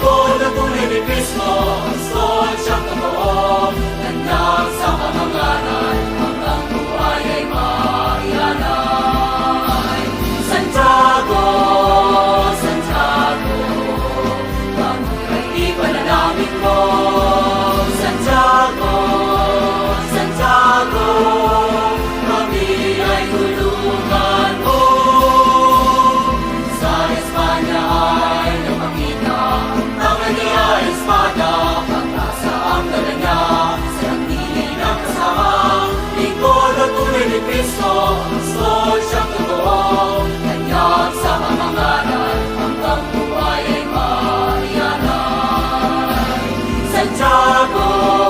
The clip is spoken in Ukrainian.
for the Buddha Christmas. Oh.